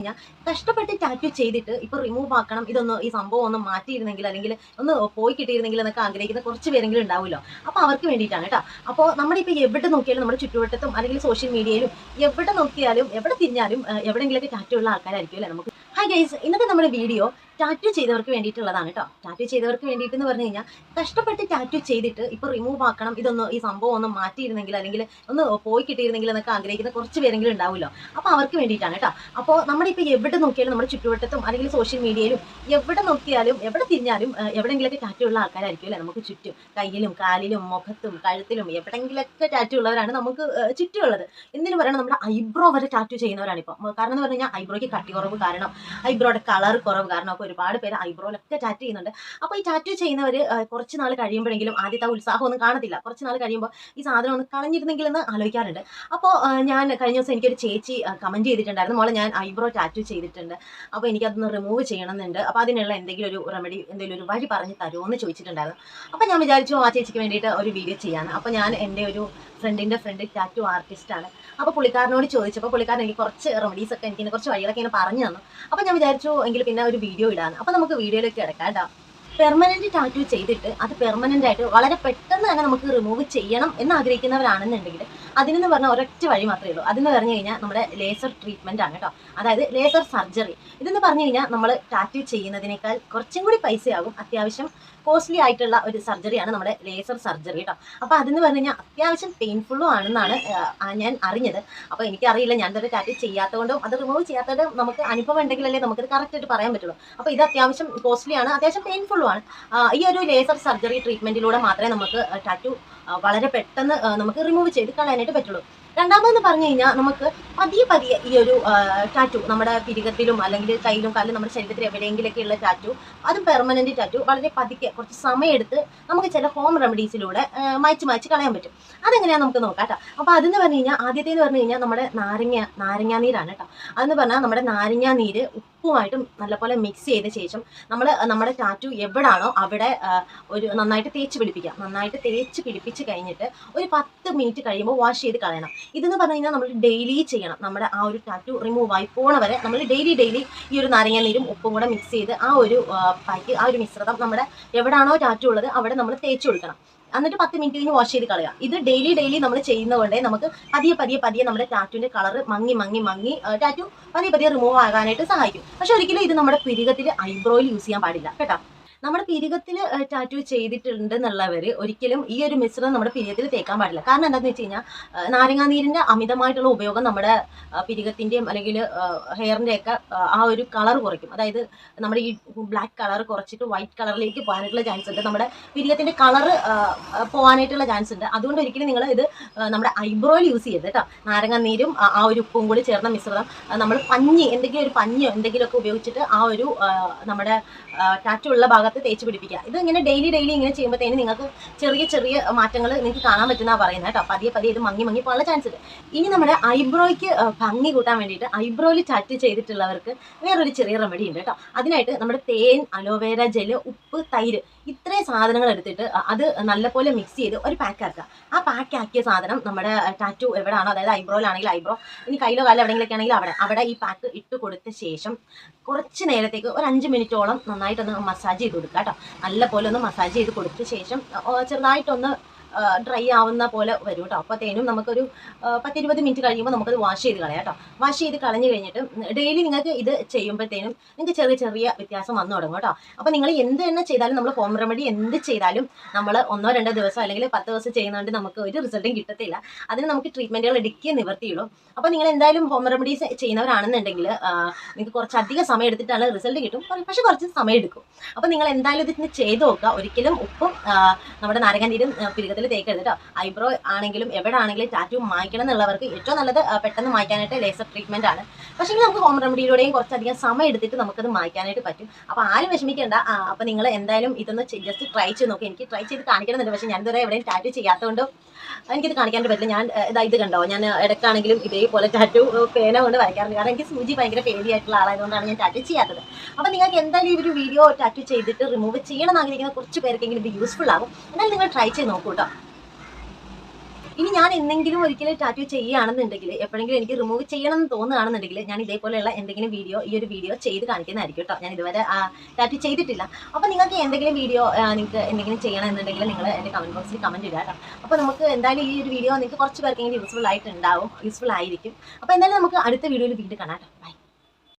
കഴിഞ്ഞാൽ കഷ്ടപ്പെട്ട് ടാറ്റു ചെയ്തിട്ട് ഇപ്പൊ റിമൂവ് ആക്കണം ഇതൊന്ന് ഈ സംഭവം ഒന്ന് മാറ്റിയിരുന്നെങ്കിൽ അല്ലെങ്കിൽ ഒന്ന് പോയി കിട്ടിയിരുന്നെങ്കിൽ എന്നൊക്കെ ആഗ്രഹിക്കുന്ന കുറച്ച് പേരെങ്കിലും ഉണ്ടാവുമല്ലോ. അപ്പൊ അവർക്ക് വേണ്ടിയിട്ടാണ് കേട്ടോ. അപ്പോൾ നമ്മുടെ ഇപ്പൊ എവിടെ നോക്കിയാലും നമ്മുടെ ചുറ്റുവട്ടത്തും അല്ലെങ്കിൽ സോഷ്യൽ മീഡിയയിലും എവിടെ നോക്കിയാലും എവിടെ തിരിഞ്ഞാലും എവിടെയെങ്കിലൊക്കെ ടാറ്റു ഉള്ള ആൾക്കാരായിരിക്കും അല്ലേ നമുക്ക്. ഹൈ ഗൈസ് ഇന്നത്തെ നമ്മുടെ വീഡിയോ ടാറ്റു ചെയ്തവർക്ക് വേണ്ടിയിട്ടുള്ളതാണ് കേട്ടോ. ടാറ്റു ചെയ്തവർക്ക് വേണ്ടിയിട്ട് എന്ന് പറഞ്ഞു കഴിഞ്ഞാൽ കഷ്ടപ്പെട്ട് ടാറ്റു ചെയ്തിട്ട് ഇപ്പൊ റിമൂവ് ആക്കണം ഇതൊന്ന് ഈ സംഭവം ഒന്ന് മാറ്റിയിരുന്നെങ്കിൽ അല്ലെങ്കിൽ ഒന്ന് പോയി കിട്ടിയിരുന്നെങ്കിൽ എന്നൊക്കെ ആഗ്രഹിക്കുന്ന കുറച്ച് പേരെങ്കിലും ഉണ്ടാവുമല്ലോ. അപ്പൊ അവർക്ക് വേണ്ടിയിട്ടാണ് കേട്ടോ. അപ്പോൾ നമ്മുടെ ഇപ്പൊ എവിടെ നോക്കിയാലും നമ്മുടെ ചുറ്റുവട്ടത്തും അല്ലെങ്കിൽ സോഷ്യൽ മീഡിയയിലും എവിടെ നോക്കിയാലും എവിടെ തിരിഞ്ഞാലും എവിടെയെങ്കിലൊക്കെ ടാറ്റു ഉള്ള ആൾക്കാരായിരിക്കും അല്ലേ? നമുക്ക് ചുറ്റും കയ്യിലും കാലിലും മുഖത്തും കഴുത്തിലും എവിടെയെങ്കിലൊക്കെ ടാറ്റു ഉള്ളവരാണ് നമുക്ക് ചുറ്റുമുള്ളത്. എന്തിനു പറയണം നമ്മുടെ ഐബ്രോ വരെ ടാറ്റു ചെയ്യുന്നവരാണ് ഇപ്പൊ. കാരണം എന്ന് പറഞ്ഞു കഴിഞ്ഞാൽ ഐബ്രോയ്ക്ക് കട്ടി കുറവ് കാരണം ഐബ്രോയുടെ കളർ കുറവ് കാരണം ഒക്കെ ഒരുപാട് പേര് ഐബ്രോയിലൊക്കെ ടാറ്റു ചെയ്യുന്നുണ്ട്. അപ്പോൾ ഈ ടാറ്റു ചെയ്യുന്നവർ കുറച്ച് നാൾ കഴിയുമ്പോഴെങ്കിലും ആദ്യത്തെ ആ ഉത്സാഹം ഒന്നും കാണത്തില്ല. കുറച്ച് നാൾ കഴിയുമ്പോൾ ഈ സാധനം ഒന്ന് കളഞ്ഞിരുന്നെങ്കിൽ എന്ന് ആലോചിക്കാറുണ്ട് അപ്പോൾ ഞാൻ കഴിഞ്ഞ ദിവസം എനിക്കൊരു ചേച്ചി കമന്റ് ചെയ്തിട്ടുണ്ടായിരുന്നു. മോളെ ഞാൻ ഐബ്രോ ടാറ്റു ചെയ്തിട്ടുണ്ട്. അപ്പോൾ എനിക്കതൊന്ന് റിമൂവ് ചെയ്യണമെന്നുണ്ട്. അപ്പോൾ അതിനുള്ള എന്തെങ്കിലും ഒരു റെമഡി എന്തെങ്കിലും ഒരു വഴി പറഞ്ഞ് തരുമോ എന്ന് ചോദിച്ചിട്ടുണ്ടായിരുന്നു. അപ്പോൾ ഞാൻ വിചാരിച്ചു ആ ചേച്ചിക്ക് വേണ്ടിയിട്ട് ഒരു വീഡിയോ ചെയ്യാൻ അപ്പോൾ ഞാൻ എന്റെ ഒരു ഫ്രണ്ടിന്റെ ഫ്രണ്ട് ടാറ്റു ആർട്ടിസ്റ്റാണ് അപ്പോൾ പുള്ളിക്കാരനോട് ചോദിച്ചപ്പോൾ പുള്ളിക്കാരൻ എനിക്ക് കുറച്ച് റെമഡീസ് ഒക്കെ എനിക്ക് കുറച്ച് വഴികളൊക്കെ ഇങ്ങനെ പറഞ്ഞു തന്നു. അപ്പോൾ ഞാൻ വിചാരിച്ചു എങ്കിൽ പിന്നെ ഒരു വീഡിയോ ഇടാൻ അപ്പോൾ നമുക്ക് വീഡിയോയിലേക്ക് കിടക്കാം കേട്ടോ. പെർമനന്റ് ടാറ്റു ചെയ്തിട്ട് അത് പെർമനന്റ് ആയിട്ട് വളരെ പെട്ടെന്ന് തന്നെ നമുക്ക് റിമൂവ് ചെയ്യണം എന്ന് ആഗ്രഹിക്കുന്നവരാണെന്നുണ്ടെങ്കിൽ അതിനെന്ന് പറഞ്ഞാൽ ഒരൊറ്റ വഴി മാത്രമേ ഉള്ളൂ. അതെന്ന് പറഞ്ഞു കഴിഞ്ഞാൽ നമ്മുടെ ലേസർ ട്രീറ്റ്മെന്റ് ആണ് കേട്ടോ. അതായത് ലേസർ സർജറി ഇതെന്ന് പറഞ്ഞു കഴിഞ്ഞാൽ നമ്മൾ ടാറ്റു ചെയ്യുന്നതിനേക്കാൾ കുറച്ചും കൂടി പൈസയാകും അത്യാവശ്യം കോസ്റ്റ്ലി ആയിട്ടുള്ള ഒരു സർജറിയാണ് നമ്മുടെ ലേസർ സർജറി കേട്ടോ. അപ്പോൾ അതെന്ന് പറഞ്ഞു കഴിഞ്ഞാൽ അത്യാവശ്യം പെയിൻഫുള്ളും ആണെന്നാണ് ഞാൻ അറിഞ്ഞത്. അപ്പോൾ എനിക്കറിയില്ല ഞാൻ ഇതൊരു ടാറ്റു ചെയ്യാത്തതുകൊണ്ടും അത് റിമൂവ് ചെയ്യാത്തതുകൊണ്ടും നമുക്ക് അനുഭവം ഉണ്ടെങ്കിലല്ലേ നമുക്കത് കറക്റ്റ് ആയിട്ട് പറയാൻ പറ്റുള്ളൂ. അപ്പോൾ ഇത് അത്യാവശ്യം കോസ്റ്റ്ലി ആണ് അത്യാവശ്യം പെയിൻഫുള്ളും ആണ്. ഈ ഒരു ലേസർ സർജറി ട്രീറ്റ്മെന്റിലൂടെ മാത്രമേ നമുക്ക് ടാറ്റു വളരെ പെട്ടെന്ന് നമുക്ക് റിമൂവ് ചെയ്ത് കളയാനായിട്ട് പറ്റുള്ളൂ. രണ്ടാമതെന്ന് പറഞ്ഞു കഴിഞ്ഞാൽ നമുക്ക് പതിയെ പതിയെ ഈ ഒരു ടാറ്റു നമ്മുടെ പിരികത്തിലും അല്ലെങ്കിൽ കയ്യിലും കാലിലും നമ്മുടെ ശരീരത്തിൽ എവിടെയെങ്കിലൊക്കെ ഉള്ള ടാറ്റു അതും പെർമനന്റ് ടാറ്റു വളരെ പതുക്കെ കുറച്ച് സമയമെടുത്ത് നമുക്ക് ചില ഹോം റെമഡീസിലൂടെ മായ്ച്ച് മായ്ച്ച് കളയാൻ പറ്റും. അതെങ്ങനെയാണ് നമുക്ക് നോക്കാം കേട്ടോ. അപ്പോൾ അതെന്ന് പറഞ്ഞു കഴിഞ്ഞാൽ ആദ്യത്തേന്ന് പറഞ്ഞു കഴിഞ്ഞാൽ നമ്മുടെ നാരങ്ങ നാരങ്ങാ നീരാണ് കേട്ടോ. അതെന്ന് പറഞ്ഞാൽ നമ്മുടെ നാരങ്ങാ നീര് ഉപ്പുമായിട്ടും നല്ലപോലെ മിക്സ് ചെയ്ത ശേഷം നമ്മൾ നമ്മുടെ ടാറ്റു എവിടാണോ അവിടെ ഒരു നന്നായിട്ട് തേച്ച് പിടിപ്പിക്കാം. നന്നായിട്ട് തേച്ച് പിടിപ്പിച്ച് കഴിഞ്ഞിട്ട് ഒരു പത്ത് മിനിറ്റ് കഴിയുമ്പോൾ വാഷ് ചെയ്ത് കളയണം. ഇതെന്ന് പറഞ്ഞു കഴിഞ്ഞാൽ നമ്മൾ ഡെയിലി ചെയ്യണം. നമ്മുടെ ആ ഒരു ടാറ്റു റിമൂവ് ആയി പോണ വരെ നമ്മൾ ഡെയിലി ഡെയിലി ഈ ഒരു നാരങ്ങ നീരും ഉപ്പും കൂടെ മിക്സ് ചെയ്ത് ആ ഒരു പാക്ക് ആ ഒരു മിശ്രിതം നമ്മുടെ എവിടാണോ ടാറ്റു ഉള്ളത് അവിടെ നമ്മൾ തേച്ച് കൊടുക്കണം. എന്നിട്ട് പത്ത് മിനിറ്റ് കഴിഞ്ഞ് വാഷ് ചെയ്ത് കളയാം. ഇത് ഡെയിലി ഡെയിലി നമ്മൾ ചെയ്യുന്നതുകൊണ്ട് നമുക്ക് പതിയെ പതിയെ പതിയെ നമ്മുടെ ടാറ്റുവിന്റെ കളർ മങ്ങി മങ്ങി മങ്ങി ടാറ്റു പതിയെ പതിയെ റിമൂവ് ആകാനായിട്ട് സഹായിക്കും. പക്ഷെ ഒരിക്കലും ഇത് നമ്മുടെ പിരികത്തിൽ ഐബ്രോയിൽ യൂസ് ചെയ്യാൻ പാടില്ല. കേട്ടോ? നമ്മുടെ പിരികത്തിൽ ടാറ്റു ചെയ്തിട്ടുണ്ട് എന്നുള്ളവർ ഒരിക്കലും ഈ ഒരു മിശ്രണം നമ്മുടെ പിരികത്തിൽ തേക്കാൻ പാടില്ല. കാരണം എന്താണെന്ന് വെച്ച് കഴിഞ്ഞാൽ നാരങ്ങാനീരിന്റെ അമിതമായിട്ടുള്ള ഉപയോഗം നമ്മുടെ പിരികത്തിന്റെയും അല്ലെങ്കിൽ ഹെയറിന്റെ ഒക്കെ ആ ഒരു കളർ കുറയ്ക്കും. അതായത് നമ്മുടെ ഈ ബ്ലാക്ക് കളർ കുറച്ചിട്ട് വൈറ്റ് കളറിലേക്ക് പോകാനായിട്ടുള്ള ചാൻസ് ഉണ്ട്. നമ്മുടെ പിരികത്തിന്റെ കളർ പോകാനായിട്ടുള്ള ചാൻസ് ഉണ്ട്. അതുകൊണ്ട് ഒരിക്കലും നിങ്ങൾ ഇത് നമ്മുടെ ഐബ്രോയിൽ യൂസ് ചെയ്യരുത് കേട്ടോ. നാരങ്ങാനീരും ആ ഒരു ഉപ്പും കൂടി ചേർന്ന മിശ്രിതം നമ്മൾ പഞ്ഞി എന്തെങ്കിലും ഒരു പഞ്ഞിയോ എന്തെങ്കിലുമൊക്കെ ഉപയോഗിച്ചിട്ട് ആ ഒരു നമ്മുടെ ടാറ്റു ഉള്ള ഭാഗത്ത് തേച്ച് പിടിപ്പിക്കുക. ഇത് ഇങ്ങനെ ഡെയിലി ഡെയിലി ഇങ്ങനെ ചെയ്യുമ്പോഴത്തേന് നിങ്ങൾക്ക് ചെറിയ ചെറിയ മാറ്റങ്ങൾ നിങ്ങൾക്ക് കാണാൻ പറ്റുന്ന പറയുന്നത് കേട്ടോ. പതിയെ പതിയെ ഇത് മങ്ങി മങ്ങി പോകാനുള്ള ചാൻസ് ഇനി നമ്മുടെ ഐബ്രോയ്ക്ക് ഭംഗി കൂട്ടാൻ വേണ്ടിയിട്ട് ഐബ്രോയിൽ ടാറ്റ് ചെയ്തിട്ടുള്ളവർക്ക് വേറൊരു ചെറിയ റെമഡി ഉണ്ട് കേട്ടോ. അതിനായിട്ട് നമ്മുടെ തേൻ അലോവേര ജെൽ ഉപ്പ് തൈര് ഇത്രയും സാധനങ്ങൾ എടുത്തിട്ട് അത് നല്ലപോലെ മിക്സ് ചെയ്ത് ഒരു പാക്ക് ആക്കുക. ആ പാക്ക് ആക്കിയ സാധനം നമ്മുടെ ടാറ്റു എവിടെയാണോ അതായത് ഐബ്രോയിലാണെങ്കിൽ ഐബ്രോ ഇനി കയ്യിലോ കാലോ എവിടെയെങ്കിലൊക്കെ ആണെങ്കിൽ അവിടെ. അവിടെ ഈ പാക്ക് ഇട്ട് കൊടുത്ത ശേഷം കുറച്ച് നേരത്തേക്ക് ഒരു അഞ്ച് മിനിറ്റോളം നന്നായിട്ടൊന്ന് മസാജ് ചെയ്ത് കൊടുക്കുക കേട്ടോ. നല്ലപോലെ ഒന്ന് മസാജ് ചെയ്ത് കൊടുത്ത ശേഷം ചെറുതായിട്ടൊന്ന് ഡ്രൈ ആവുന്ന പോലെ വരും കേട്ടോ അപ്പോഴത്തേനും നമുക്കൊരു പത്തിരുപത് മിനിറ്റ് കഴിയുമ്പോൾ നമുക്കത് വാഷ് ചെയ്ത് കളയാം കേട്ടോ വാഷ് ചെയ്ത് കളഞ്ഞു കഴിഞ്ഞിട്ട് ഡെയിലി നിങ്ങൾക്ക് ഇത് ചെയ്യുമ്പോഴത്തേനും നിങ്ങൾക്ക് ചെറിയ ചെറിയ വ്യത്യാസം വന്നു തുടങ്ങും കേട്ടോ അപ്പോൾ നിങ്ങൾ എന്ത് തന്നെ ചെയ്താലും നമ്മൾ ഹോം റെമഡി എന്ത് ചെയ്താലും നമ്മൾ ഒന്നോ രണ്ടോ ദിവസം അല്ലെങ്കിൽ പത്ത് ദിവസം ചെയ്യുന്നതുകൊണ്ട് നമുക്ക് ഒരു റിസൾട്ടും കിട്ടത്തില്ല. അതിന് നമുക്ക് ട്രീറ്റ്മെന്റുകൾ എടുക്കുക നിവർത്തിയുള്ളൂ. അപ്പോൾ നിങ്ങൾ എന്തായാലും ഹോം റെമഡീസ് ചെയ്യുന്നവരാണെന്നുണ്ടെങ്കിൽ നിങ്ങൾക്ക് കുറച്ചധികം സമയം എടുത്തിട്ടാണ് റിസൾട്ട് കിട്ടും. പക്ഷേ കുറച്ച് സമയം എടുക്കും. അപ്പോൾ നിങ്ങൾ എന്തായാലും ഇതിന് ചെയ്ത് നോക്കുക. ഒരിക്കലും ഉപ്പും നമ്മുടെ നാരങ്ങാനീരും പിരുകത്തിൽ തേക്കരുത് കേട്ടോ ഐബ്രോ ആണെങ്കിലും എവിടെ ആണെങ്കിലും ടാറ്റു മായ്ക്കണം എന്നുള്ളവർക്ക് ഏറ്റവും നല്ലത് പെട്ടെന്ന് മായ്ക്കാനായിട്ട് ലേസർ ട്രീറ്റ്മെന്റ് ആണ്. പക്ഷേ നമുക്ക് ഹോം റെമഡിയിലൂടെയും കുറച്ചധികം സമയം എടുത്തിട്ട് നമുക്കത് മായ്ക്കാനായിട്ട് പറ്റും. അപ്പോൾ ആരും വിഷമിക്കേണ്ട. അപ്പോൾ നിങ്ങൾ എന്തായാലും ഇതൊന്ന് ജസ്റ്റ് ട്രൈ ചെയ്ത് നോക്കി. എനിക്ക് ട്രൈ ചെയ്ത് കാണിക്കണമെന്നുണ്ട്. പക്ഷേ ഞാൻ ഇതുവരെ എവിടെയും ടാറ്റു ചെയ്യാത്തതുകൊണ്ട് എനിക്കിത് കാണിക്കാൻ പറ്റില്ല. ഞാൻ ഇതാ ഇത് കണ്ടോ? ഞാൻ ഇടയ്ക്കാണെങ്കിലും ഇതേപോലെ ടാറ്റു പേന കൊണ്ട് വരയ്ക്കാറുണ്ട്. കാരണം എനിക്ക് സൂചി ഭയങ്കര പേടിയായിട്ടുള്ള ആളായതുകൊണ്ടാണ് ഞാൻ ടാറ്റു ചെയ്യാത്തത്. അപ്പോൾ നിങ്ങൾക്ക് എന്തായാലും ഈ ഒരു വീഡിയോ ടാറ്റു ചെയ്തിട്ട് റിമൂവ് ചെയ്യണം എന്ന് ആഗ്രഹിക്കുന്ന കുറച്ച് പേർക്കെങ്കിലും ഇത് യൂസ്ഫുൾ ആകും എന്നാൽ നിങ്ങൾ ട്രൈ ചെയ്ത് നോക്കൂ കേട്ടോ ഇനി ഞാൻ എന്തെങ്കിലും ഒരിക്കലും ടാറ്റു ചെയ്യുകയാണെന്നുണ്ടെങ്കിൽ എപ്പോഴെങ്കിലും എനിക്ക് റിമൂവ് ചെയ്യണം എന്ന് തോന്നുകയാണെന്നുണ്ടെങ്കിൽ ഞാൻ ഇതേപോലെയുള്ള എന്തെങ്കിലും വീഡിയോ ഈ ഒരു വീഡിയോ ചെയ്ത് കാണിക്കുന്നതായിരിക്കും കേട്ടോ ഞാൻ ഇതുവരെ ടാറ്റു ചെയ്തിട്ടില്ല. അപ്പോൾ നിങ്ങൾക്ക് എന്തെങ്കിലും വീഡിയോ നിങ്ങൾക്ക് എന്തെങ്കിലും ചെയ്യണം എന്നുണ്ടെങ്കിൽ നിങ്ങൾ എന്റെ കമന്റ് ബോക്സിൽ കമന്റ് ഇടുക കേട്ടോ അപ്പോൾ നമുക്ക് എന്തായാലും ഈ ഒരു വീഡിയോ നിങ്ങൾക്ക് കുറച്ച് പേർക്കെങ്കിലും യൂസ്ഫുൾ ആയിട്ടുണ്ടാവും യൂസ്ഫുൾ ആയിരിക്കും. അപ്പോൾ എന്തായാലും നമുക്ക് അടുത്ത വീഡിയോയിൽ വീണ്ടും കാണാം കേട്ടോ ബൈ